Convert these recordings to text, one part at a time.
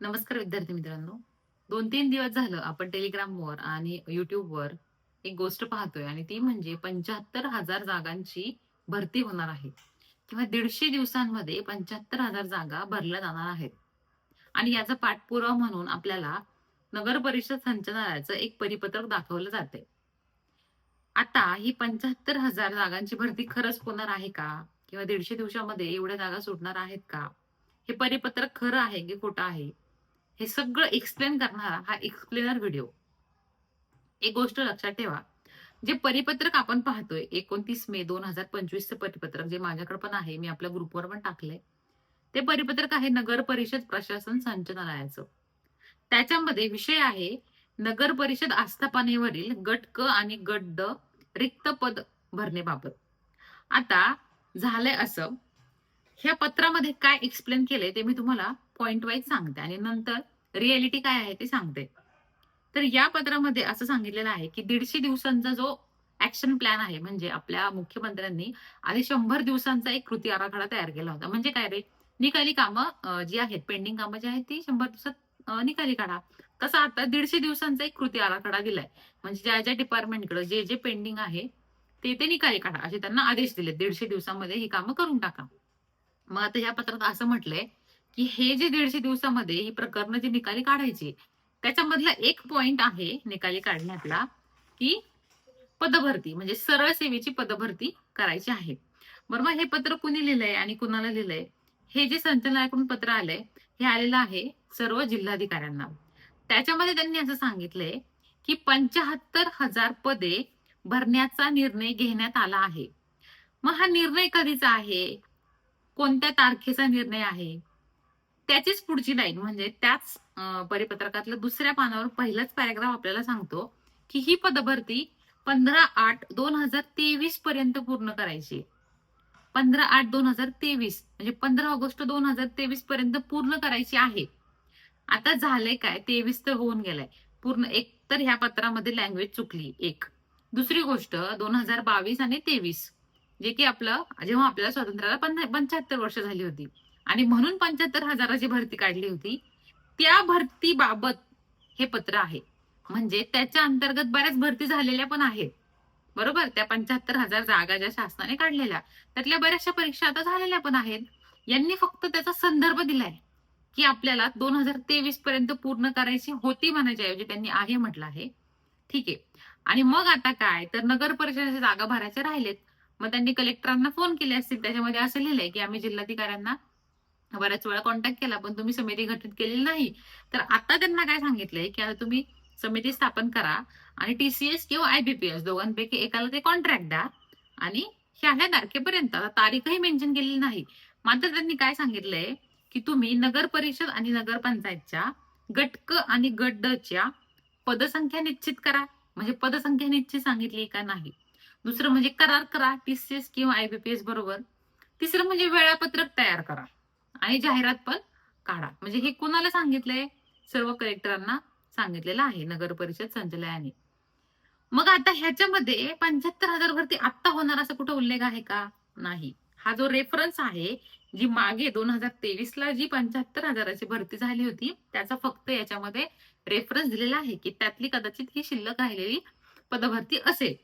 नमस्कार विद्यार्थी मित्रांनो. दोन तीन दिवस झालं आपण टेलिग्रामवर आणि युट्यूबवर एक गोष्ट पाहतोय आणि ती म्हणजे पंच्याहत्तर हजार जागांची भरती होणार आहे. किंवा दीडशे दिवसांमध्ये पंच्याहत्तर हजार जागा भरल्या जाणार आहेत. आणि याचा पाठपुरावा म्हणून आपल्याला नगर परिषद संचालनालयाचं एक परिपत्रक दाखवलं जाते आता ही पंच्याहत्तर हजार जागांची भरती खरंच होणार आहे का? किंवा दीडशे दिवसामध्ये एवढ्या जागा सुटणार आहेत का? हे परिपत्रक खरं आहे की खोटं आहे? हे सगळं एक्सप्लेन करणारा हा एक्सप्लेनर व्हिडिओ एक गोष्ट लक्षात ठेवा. जे परिपत्रक आपण पाहतोय एकोणतीस मे दोन हजार पंचवीसचं परिपत्रक जे माझ्याकडे पण आहे मी आपल्या ग्रुपवर पण टाकलंय ते परिपत्रक आहे नगर परिषद प्रशासन संचालनालयाचं. त्याच्यामध्ये विषय आहे नगर परिषद आस्थापनेवरील गट क आणि गट ड रिक्त पद भरण्याबाबत आता झालंय असं. ह्या पत्रामध्ये काय एक्सप्लेन केलंय ते मी तुम्हाला पॉइंट वाईज सांगते. आणि नंतर रियालिटी काय आहे ते सांगते. तर या पत्रामध्ये असं सांगितलेलं आहे की दीडशे दिवसांचा जो ऍक्शन प्लॅन आहे म्हणजे आपल्या मुख्यमंत्र्यांनी आधी शंभर दिवसांचा एक कृती आराखडा तयार केला होता. म्हणजे काय रे? निकाली कामं जी आहेत पेंडिंग कामं जी आहेत ती शंभर दिवसात निकाली काढा. तसं आता दीडशे दिवसांचा एक कृती आराखडा दिलाय. म्हणजे ज्या ज्या डिपार्टमेंटकडे जे जे पेंडिंग आहे ते ते निकाली काढा. असे त्यांना आदेश दिले दीडशे दिवसामध्ये ही कामं करून टाका. मग आता या पत्रात असं म्हटलंय की हे जे दीडशे दिवसामध्ये ही प्रकरण जे निकाली काढायची त्याच्यामधला एक पॉइंट आहे निकाली काढण्यातला की पदभरती म्हणजे सरळ सेवेची पदभरती करायची आहे. बरोबर? हे पत्र कुणी लिहिलंय आणि कुणाला लिहिलंय? हे जे संचालनाकडून पत्र आलंय हे आलेलं आहे सर्व जिल्हाधिकाऱ्यांना. त्याच्यामध्ये त्यांनी असं सांगितलंय की पंचाहत्तर हजार पदे भरण्याचा निर्णय घेण्यात आला आहे. मग हा निर्णय कधीचा आहे? कोणत्या तारखेचा निर्णय आहे? त्याचीच पुढची लाईन म्हणजे त्याच परिपत्रकातलं दुसऱ्या पानावर पहिलाच पॅराग्राफ आपल्याला सांगतो की ही पदभरती पंधरा आठ दोन हजार तेवीस पर्यंत पूर्ण करायची. पंधरा आठ दोन हजार तेवीस म्हणजे पंधरा ऑगस्ट दोन हजार तेवीस पर्यंत पूर्ण करायची आहे. आता झालंय काय? तेवीस तर होऊन गेलाय. पूर्ण एक तर ह्या पत्रामध्ये लँग्वेज चुकली एक. दुसरी गोष्ट दोन हजार बावीस आणि तेवीस जे की आपलं जेव्हा आपल्याला स्वातंत्र्याला पंच्याहत्तर वर्ष झाली होती. आणि म्हणून पंच्याहत्तर हजाराची भरती काढली होती. त्या भरतीबाबत हे पत्र आहे. म्हणजे त्याच्या अंतर्गत बऱ्याच भरती झालेल्या पण आहेत. बरोबर? त्या पंच्याहत्तर हजार जागा ज्या शासनाने काढलेल्या त्यातल्या बऱ्याचशा परीक्षा आता झालेल्या पण आहेत. यांनी फक्त त्याचा संदर्भ दिलाय की आपल्याला दोन हजार तेवीस पर्यंत पूर्ण करायची होती म्हणायच्या ऐवजी त्यांनी आहे म्हटलं आहे. ठीक आहे. आणि मग आता काय? तर नगर परिषदेच्या जागा भरायच्या राहिलेत. मग त्यांनी कलेक्टरांना फोन केले असतील. त्याच्यामध्ये असं लिहिलंय की आम्ही जिल्हाधिकाऱ्यांना बऱ्याच वेळा कॉन्टॅक्ट केला पण तुम्ही समिती गठीत केलेली नाही. तर आता त्यांना काय सांगितलंय की आता तुम्ही समिती स्थापन करा आणि टीसीएस किंवा आयबीपीएस दोघांपैकी एकाला ते कॉन्ट्रॅक्ट द्या आणि ह्या ह्या तारखेपर्यंत आता तारीखही मेन्शन केलेली नाही. मात्र त्यांनी काय सांगितलंय की तुम्ही नगर परिषद आणि नगरपंचायतच्या गट आणि गट पदसंख्या निश्चित करा. म्हणजे पदसंख्या निश्चित सांगितली का नाही? दुसरं म्हणजे करार करा टीसीएस किंवा आयबीपीएस बरोबर. तिसरं म्हणजे वेळापत्रक तयार करा. आणि जाहिरात पण काढा. म्हणजे हे कोणाला सांगितलंय? सर्व कलेक्टरांना सांगितलेलं आहे नगर परिषद संचालयाने. मग आता ह्याच्यामध्ये पंच्याहत्तर हजार भरती आत्ता होणार असं कुठं उल्लेख आहे का? नाही. हा जो रेफरन्स आहे जी मागे दोन हजार तेवीस ला जी पंच्याहत्तर हजाराची भरती झाली होती त्याचा फक्त याच्यामध्ये रेफरन्स दिलेला आहे की त्यातली कदाचित ही शिल्लक राहिलेली पदभरती असेल.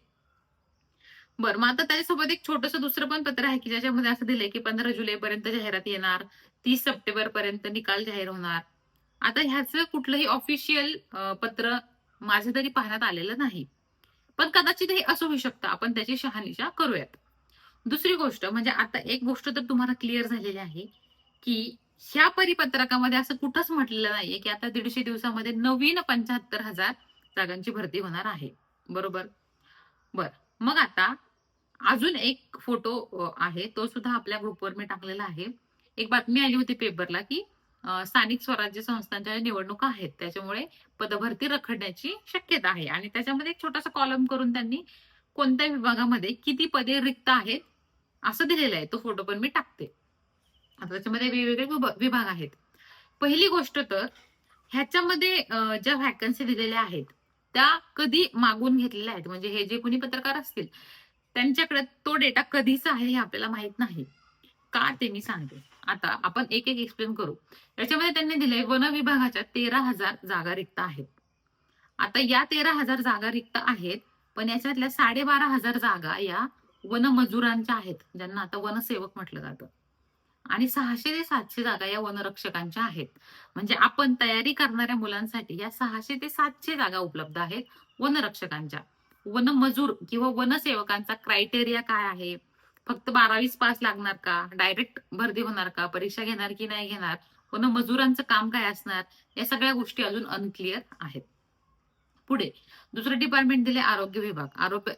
बरं मग आता त्याच्यासोबत एक छोटस दुसरं पण पत्र आहे की ज्याच्यामध्ये असं दिलंय की पंधरा जुलै पर्यंत जाहिरात येणार तीस सप्टेंबर पर्यंत निकाल जाहीर होणार. आता ह्याचं कुठलंही ऑफिशियल पत्र माझं तरी पाहण्यात आलेलं नाही. पण कदाचित हे असं होऊ शकतं. आपण त्याची शहानिशा करूयात. दुसरी गोष्ट म्हणजे आता एक गोष्ट तर तुम्हाला क्लिअर झालेली आहे की ह्या परिपत्रकामध्ये असं कुठंच म्हटलेलं नाहीये की आता दीडशे दिवसामध्ये नवीन पंच्याहत्तर हजार जागांची भरती होणार आहे. बरोबर? बर. मग आता अजून एक फोटो आहे. तो सुद्धा आपल्या ग्रुपवर मी टाकलेला आहे. एक बातमी आली होती पेपरला की स्थानिक स्वराज्य संस्थांच्या ज्या निवडणुका आहेत. त्याच्यामुळे पदभरती रखडण्याची शक्यता आहे. आणि त्याच्यामध्ये एक छोटासा कॉलम करून त्यांनी कोणत्या विभागामध्ये किती पदे रिक्त आहेत असं दिलेलं आहे. तो फोटो पण मी टाकते. आता त्याच्यामध्ये वेगवेगळे विभाग आहेत. पहिली गोष्ट तर ह्याच्यामध्ये ज्या व्हॅकन्सी दिलेल्या आहेत त्या कधी मागून घेतलेल्या आहेत. म्हणजे हे जे कोणी पत्रकार असतील त्यांच्याकडे तो डेटा कधीचा आहे हे आपल्याला माहीत नाही. का ते मी सांगते. आता आपण एक एक एक्सप्लेन करू. याच्यामध्ये त्यांनी दिले वन विभागाच्या तेरा हजार जागा रिक्त आहेत. आता या तेरा हजार जागा रिक्त आहेत पण याच्यातल्या साडेबारा हजार जागा या वनमजुरांच्या आहेत ज्यांना आता वनसेवक म्हटलं जातं. आणि सहाशे ते सातशे जागा या वनरक्षकांच्या आहेत. म्हणजे आपण तयारी करणाऱ्या मुलांसाठी या सहाशे ते सातशे जागा उपलब्ध आहेत वनरक्षकांच्या. वनमजूर किंवा वनसेवकांचा क्रायटेरिया काय आहे? फक्त बारावीच पास लागणार का? डायरेक्ट भरती होणार का? परीक्षा घेणार की नाही घेणार? वनमजुरांचं काम काय असणार? या सगळ्या गोष्टी अजून अनक्लिअर आहेत. पुढे दुसरं डिपार्टमेंट दिले आरोग्य विभाग.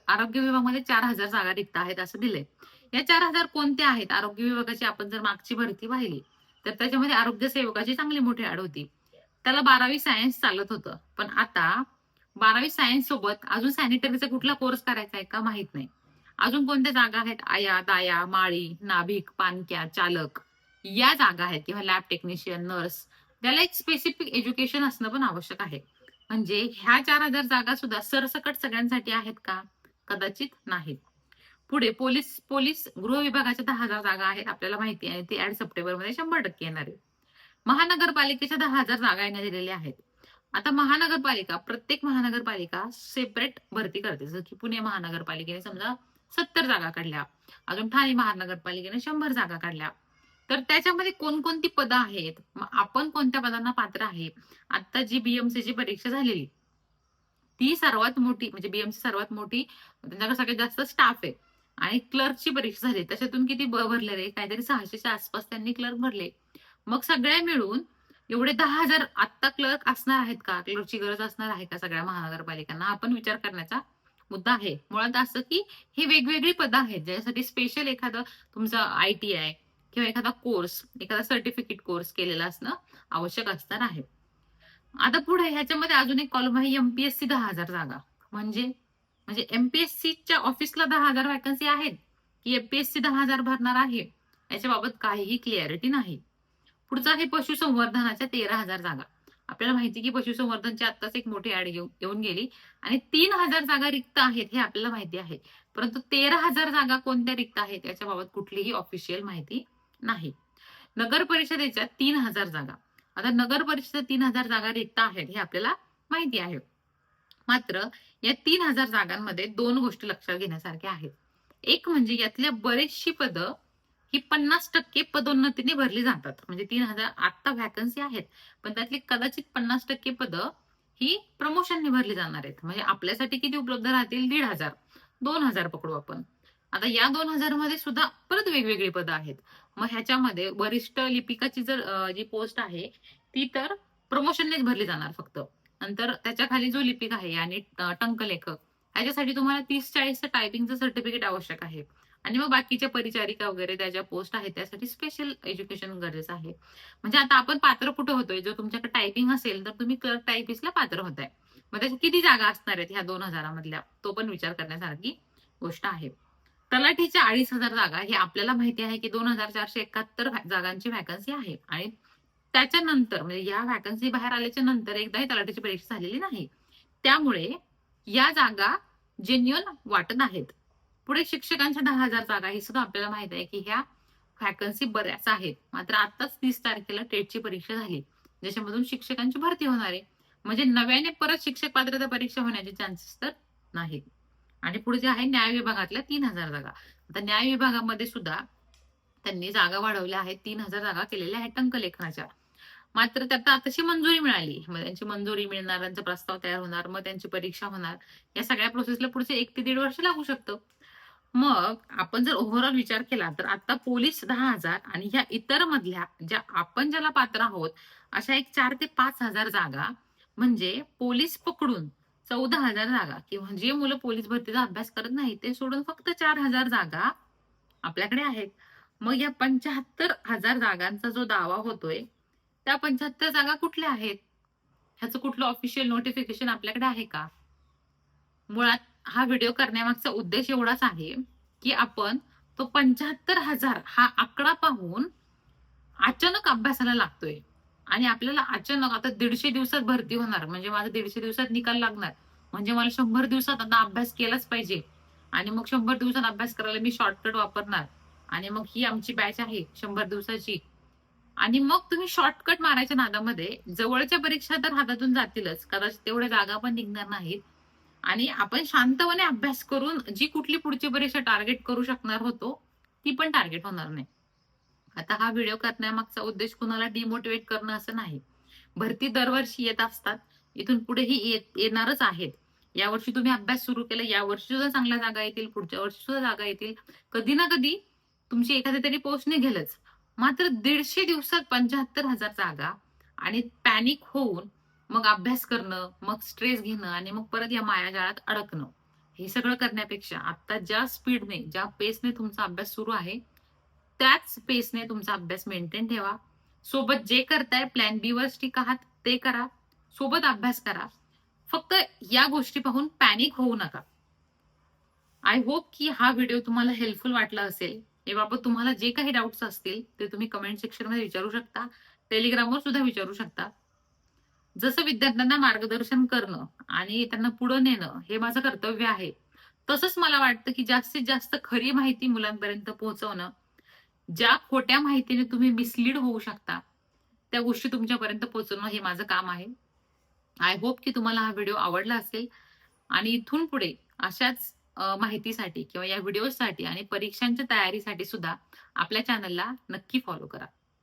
आरोग्य विभागामध्ये चार हजार जागा रिक्त आहेत असं दिलंय. या चार हजार कोणत्या आहेत? आरोग्य विभागाची आपण जर मागची भरती पाहिली तर त्याच्यामध्ये आरोग्य सेवकाची चांगली मोठी आड होती. त्याला बारावी सायन्स चालत होतं. पण आता बारावी सायन्स सोबत अजून सॅनिटरीचा कुठला कोर्स करायचा आहे का माहीत नाही. अजून कोणत्या जागा आहेत? आया दाया माळी नाभिक पानक्या चालक या जागा आहेत किंवा लॅब टेक्निशियन नर्स त्याला एक स्पेसिफिक एज्युकेशन असणं पण आवश्यक आहे. म्हणजे ह्या चार हजार जागा सुद्धा सरसकट सगळ्यांसाठी आहेत का? कदाचित नाहीत. पुढे पोलीस पोलीस गृह विभागाच्या दहा हजार जागा आहेत आपल्याला माहिती आहे ते ऍड सप्टेंबरमध्ये शंभर टक्के येणार आहे महानगरपालिकेच्या दहा हजार जागा येण्यात दिलेल्या आहेत. आता महानगरपालिका प्रत्येक महानगरपालिका सेपरेट भरती करते. जसं की पुणे महानगरपालिकेने समजा सत्तर जागा काढल्या अजून ठाणे महानगरपालिकेने शंभर जागा काढल्या. तर त्याच्यामध्ये कोणकोणती पदं आहेत? आपण कोणत्या पदांना पात्र आहे? आता जी बीएमसीची परीक्षा झालेली ती सर्वात मोठी म्हणजे बीएमसी सर्वात मोठी त्यांच्याकडे सगळ्यात जास्त स्टाफ आहे आणि क्लर्कची परीक्षा झाली. त्याच्यातून किती ब- भरले रे? काहीतरी सहाशेच्या आसपास त्यांनी क्लर्क भरले. मग सगळ्या मिळून एवढे दहा हजार आत्ता क्लर्क असणार आहेत का? क्लर्कची गरज असणार आहे का सगळ्या महानगरपालिकांना? आपण पण विचार करण्याचा मुद्दा आहे. मुळात असं की हे वेगवेगळी पदं आहेत. ज्यासाठी स्पेशल एखादं तुमचं आय टी आय किंवा एखादा कोर्स एखादा सर्टिफिकेट कोर्स केलेला असणं आवश्यक असणार आहे. आता पुढे ह्याच्यामध्ये अजून एक कॉलम आहे. एमपीएससी दहा हजार जागा. म्हणजे म्हणजे एमपीएससीच्या ऑफिसला दहा हजार वॅकन्सी आहेत. की एमपीएससी दहा हजार भरणार आहे याच्याबाबत काहीही क्लिअरिटी नाही. पुढचा आहे पशुसंवर्धनाच्या तेरा हजार जागा. आपल्याला माहिती की पशुसंवर्धनची आताच एक मोठी ऍड येऊन गेली. आणि तीन हजार जागा रिक्त आहेत हे आपल्याला माहिती आहे. परंतु तेरा हजार जागा कोणत्या रिक्त आहेत याच्याबाबत कुठलीही ऑफिशियल माहिती नाही. नगर परिषदेच्या तीन हजार जागा. आता नगर परिषद तीन हजार जागा रिक्त आहेत हे आपल्याला माहिती आहे. मात्र या तीन हजार जागांमध्ये दोन गोष्टी लक्षात घेण्यासारख्या आहेत. एक म्हणजे यातल्या बरेचशी पदं ही पन्नास टक्के पदोन्नतीने भरली जातात. म्हणजे तीन हजार आत्ता व्हॅकन्सी आहेत पण त्यातली कदाचित पन्नास टक्के पदं ही प्रमोशनने भरली जाणार आहेत. म्हणजे आपल्यासाठी किती उपलब्ध राहतील? दीड हजार दोन हजार पकडू आपण. आता या दोन हजारमध्ये सुद्धा परत वेगवेगळी पदं आहेत. मग ह्याच्यामध्ये वरिष्ठ लिपिकाची जर जी पोस्ट आहे ती तर प्रमोशननेच भरली जाणार फक्त. नंतर त्याच्याखाली जो लिपिक आहे आणि टंक टंकलेखक याच्यासाठी तुम्हाला तीस चाळीसचं टायपिंगचं सर्टिफिकेट आवश्यक आहे. आणि मग बाकीच्या परिचारिका वगैरे त्या ज्या पोस्ट आहेत त्यासाठी स्पेशल एज्युकेशन गरजेचं आहे. म्हणजे आता आपण पात्र कुठं होतोय? जर तुमच्याकडे टायपिंग असेल तर तुम्ही क्लर्क टायपिस्टला पात्र होताय. मग त्याच्या किती जागा असणार आहेत ह्या दोन हजारामधल्या? तो पण विचार करण्यासारखी गोष्ट आहे. तलाठीच्या अडीच हजार जागा हे आपल्याला माहिती आहे की दोन हजार चारशे एकाहत्तर जागांची व्हॅकन्सी आहे. आणि त्याच्यानंतर म्हणजे या व्हॅकन्सी बाहेर आल्याच्यानंतर एकदाही तलाठीची परीक्षा झालेली नाही. त्यामुळे या जागा जेन्युअन वाटत आहेत पुढे शिक्षकांच्या दहा हजार जागा हे सुद्धा आपल्याला माहीत आहे की ह्या व्हॅकन्सी बऱ्याच आहेत. मात्र आताच तीस तारखेला टेटची परीक्षा झाली. ज्याच्यामधून शिक्षकांची भरती होणार आहे. म्हणजे नव्याने परत शिक्षक पात्रता परीक्षा होण्याचे चान्सेस तर नाहीत. आणि पुढे जे आहे न्याय विभागातल्या तीन हजार जागा. आता न्याय विभागामध्ये सुद्धा त्यांनी जागा वाढवल्या आहेत. तीन हजार जागा केलेल्या आहेत टंकलेखनाच्या मात्र त्यात तशी मंजुरी मिळाली. मग त्यांची मंजुरी मिळणार त्यांचा प्रस्ताव तयार होणार मग त्यांची परीक्षा होणार. या सगळ्या प्रोसेसला पुढचे एक ते दीड वर्ष लागू शकतं. मग आपण जर ओव्हरऑल विचार केला तर आता पोलीस दहा हजार आणि ह्या इतर मधल्या ज्या आपण ज्याला पात्र आहोत अशा एक चार ते पाच हजार जागा म्हणजे पोलीस पकडून चौदा हजार जागा किंवा जे मुलं पोलीस भरतीचा अभ्यास करत नाही ते सोडून फक्त चार हजार जागा आपल्याकडे आहेत. मग या पंच्याहत्तर हजार जागांचा जो दावा होतोय त्या पंच्याहत्तर जागा कुठल्या आहेत? ह्याचं कुठलं ऑफिशियल नोटिफिकेशन आपल्याकडे आहे का? मुळात हा व्हिडिओ करण्यामागचा उद्देश एवढाच आहे की आपण तो पंच्याहत्तर हजार हा आकडा पाहून अचानक अभ्यासाला लागतोय. आणि आपल्याला अचानक आता दीडशे दिवसात भरती होणार. म्हणजे माझा दीडशे दिवसात निकाल लागणार. म्हणजे मला शंभर दिवसात आता अभ्यास केलाच पाहिजे. आणि मग शंभर दिवसात अभ्यास करायला मी शॉर्टकट वापरणार. आणि मग ही आमची बॅच आहे शंभर दिवसाची. आणि मग तुम्ही शॉर्टकट मारायच्या नादामध्ये जवळच्या परीक्षा तर हातातून जातीलच. कदाचित तेवढ्या जागा पण निघणार नाहीत. आणि आपण शांतपणे अभ्यास करून जी कुठली पुढची परीक्षा टार्गेट करू शकणार होतो ती पण टार्गेट होणार नाही. आता हा व्हिडिओ करण्यामागचा उद्देश कुणाला डिमोटिवेट करणं असं नाही. भरती दरवर्षी येत असतात. इथून पुढेही येणारच आहेत. यावर्षी तुम्ही अभ्यास सुरू केला यावर्षी सुद्धा चांगल्या जागा येतील पुढच्या वर्षी सुद्धा जागा येतील. कधी ना कधी तुमची एखादी तरी पोस्ट निघेलच मात्र दीडशे दिवसात पंच्याहत्तर हजार जागा आणि पॅनिक होऊन मग अभ्यास करणं मग स्ट्रेस घेणं आणि मग परत या मायाजाळात अडकणं. हे सगळं करण्यापेक्षा आता ज्या स्पीडने ज्या पेसने तुमचा अभ्यास सुरू आहे त्याच पेसने तुमचा अभ्यास मेंटेन ठेवा. सोबत जे करताय प्लॅन बी वर स्टिक आहात ते करा. सोबत अभ्यास करा. फक्त या गोष्टी पाहून पॅनिक होऊ नका. आय होप की हा व्हिडिओ तुम्हाला हेल्पफुल वाटला असेल. याबाबत तुम्हाला जे काही डाऊट्स असतील ते तुम्ही कमेंट सेक्शनमध्ये विचारू शकता. टेलिग्रामवर सुद्धा विचारू शकता. जसं विद्यार्थ्यांना मार्गदर्शन करणं आणि त्यांना पुढे नेणं हे माझं कर्तव्य आहे. तसंच मला वाटतं की जास्तीत जास्त खरी माहिती मुलांपर्यंत पोहोचवणं ज्या खोट्या माहितीने तुम्ही मिसलीड होऊ शकता त्या गोष्टी तुमच्यापर्यंत पोहोचवणं हे माझं काम आहे. आय होप की तुम्हाला हा व्हिडिओ आवडला असेल. आणि इथून पुढे अशाच माहितीसाठी किंवा या व्हिडिओसाठी आणि परीक्षांच्या तयारीसाठी सुद्धा आपल्या चॅनलला नक्की फॉलो करा.